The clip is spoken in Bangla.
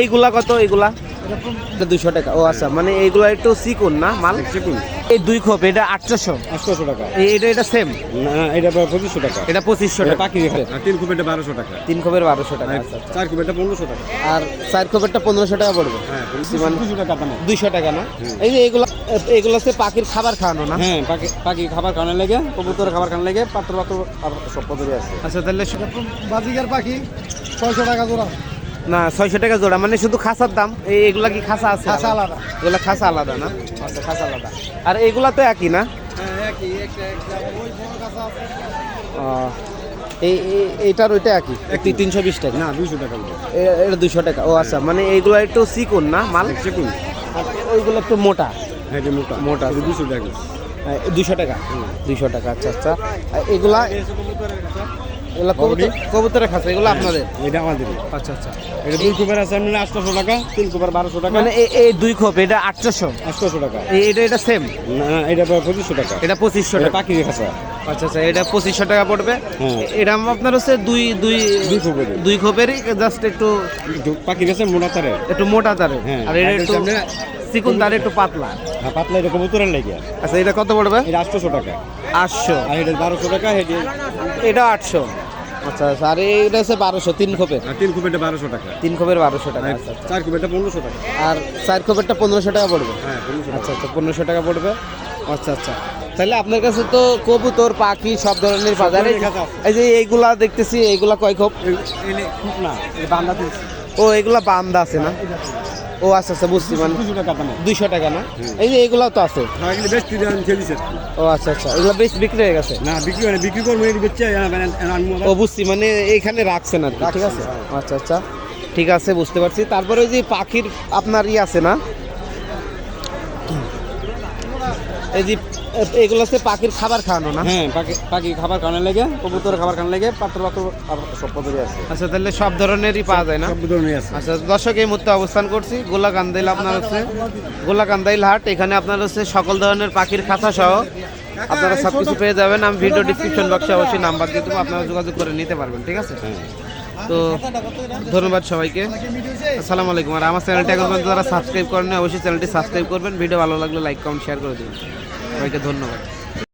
এইগুলা কত? এইগুলা? এটা দুশো টাকা। ও আচ্ছা। মানে এইগুলা একটু চিকুন না মাল? চিকুন। এই দুই খোপ এটা আটশোশো। আটশোশো টাকা। এটা এটা সেম না এটা পঁচিশশো টাকা। এটা পঁচিশশো টাকা। পাখি তিন কুপ এটা বারোশো টাকা। তিন খোপের বারোশো টাকা আচ্ছা আচ্ছা। চার কুপ এটা পনেরোশো টাকা। আর চার খোপেরটা পনেরোশো টাকা পড়বে? হ্যাঁ মানে দুশো টাকা দামে। দুইশো টাকা না? এই যে এগুলা এগুলো হচ্ছে পাখির খাবার খাওয়ানো না? হ্যাঁ পাখি পাখি খাবার খাওয়ানো লেগে কবুতর খাবার খাওয়ানো লেগে পাত্র পাত্র সব পদ্ধতি আছে। আচ্ছা তাহলে বাজিকার পাখি ছয়শো টাকা জোড়া। না ছয়শো টাকা জোড়া। মানে শুধু খাসার দাম? এই এগুলা কি খাসা আছে খাসা আলাদা। এগুলা খাসা আলাদা না? আচ্ছা খাসা আলাদা। আর এইগুলা তো একই না? ও, এই এই- এইটার ওইটা একই? একটি তিনশো বিশ টাকা? না দুশো টাকা এটা দুশো টাকা। ও আচ্ছা মানে এইগুলো একটু চিকুন না মাল? চিকুন। আর ওইগুলো একটু মোটা? হ্যাঁ মোটা। মোটা দুশো টাকা। দুশো টাকা? দুশো টাকা আচ্ছা আচ্ছা। এগুলা এগুলা কবুতর কবুতরের এগুলো আপনাদের? এটা আমাদের আচ্ছা আচ্ছা। এটা দুই কুপের আছে আপনার আটশোশো টাকা তিন বারোশো টাকা। মানে এই- দুই খোপ এটা আটশোশো? আটশোশো টাকা। এটা এটা সেম না এটা পঁচিশশো টাকা। এটা পঁচিশশো টাকা। পাখি আচ্ছা আচ্ছা এটা পঁচিশশো টাকা পড়বে। হ্যাঁ। এটা আপনার হচ্ছে দুই দুই দুই খোপের দুই খোপেরই জাস্ট একটু পাখি মোটা তারে একটু মোটা তারে হ্যাঁ, আর এটা একটু এটা চিকুন তারে একটু পাতলা। হ্যাঁ পাতলা এটা কবুতরের লেগে আচ্ছা এটা কত পড়বে? এটা আটশোশো টাকা। আটশো। আর এটা বারোশো টাকা হেঁটে এটা আটশো। আচ্ছা আচ্ছা আর এইটা হচ্ছে বারোশো তিন খোপের আর তিন কুপেটা বারোশো টাকা। তিন খোপের বারোশো টাকা আচ্ছা আচ্ছা। চার কুপেটা পনেরোশো টাকা। আর চার খোপেরটা পনেরোশো টাকা পড়বে? হ্যাঁ আচ্ছা আচ্ছা পনেরোশো টাকা পড়বে। আচ্ছা আচ্ছা। তাহলে আপনার কাছে তো কবুতর পাখি সব ধরনের বাজারে। এই যে এইগুলা দেখতেছি এইগুলা কয় খোপ? খুব না বান্দা ও এগুলা বান্দা আছে না? ও আচ্ছা আচ্ছা বুঝছি মানে দুইশো টাকা না? এই যে এগুলাও তো আছে। হ্যাঁ ও আচ্ছা আচ্ছা এগুলো বেশ বিক্রি হয়ে গেছে? না বিক্রি হয় বিক্রি করব আনব ও বুঝছি মানে এইখানে রাখছেন আর ঠিক আছে? আচ্ছা আচ্ছা ঠিক আছে বুঝতে পারছি। তারপরে ওই যে পাখির আপনার ই আছে না? এই যে এগুলো হচ্ছে পাখির খাবার খাওয়ানো না? হ্যাঁ পাখি পাখি খাবার খাওয়ানো লেগে কবুতর খাবার খাওয়ানো লেগে পাত্র পাত্র সব পদ্ধতি আছে আচ্ছা তাহলে সব ধরনেরই পাওয়া যায় না? সব ধরনের আছে। আচ্ছা দর্শক এই মুহূর্তে অবস্থান করছি। গোলাকান্দাইল আপনার হচ্ছে গোলাকান্দাইল হাট এখানে আপনার হচ্ছে সকল ধরনের পাখির খাঁচা সহ আপনারা সব কিছু পেয়ে যাবেন। আমি ভিডিও ডিসক্রিপশন বক্সে অবশ্যই নাম্বার দিয়ে দেবো আপনারা যোগাযোগ করে নিতে পারবেন ঠিক আছে? তো ধন্যবাদ সবাইকে। আসসালামু আলাইকুম। আর আমার চ্যানেলটি এখন পর্যন্ত যারা সাবস্ক্রাইব করেন অবশ্যই চ্যানেলটি সাবস্ক্রাইব করবেন। ভিডিও ভালো লাগলে লাইক, কমেন্ট শেয়ার করে দেবেন। সবাইকে ধন্যবাদ।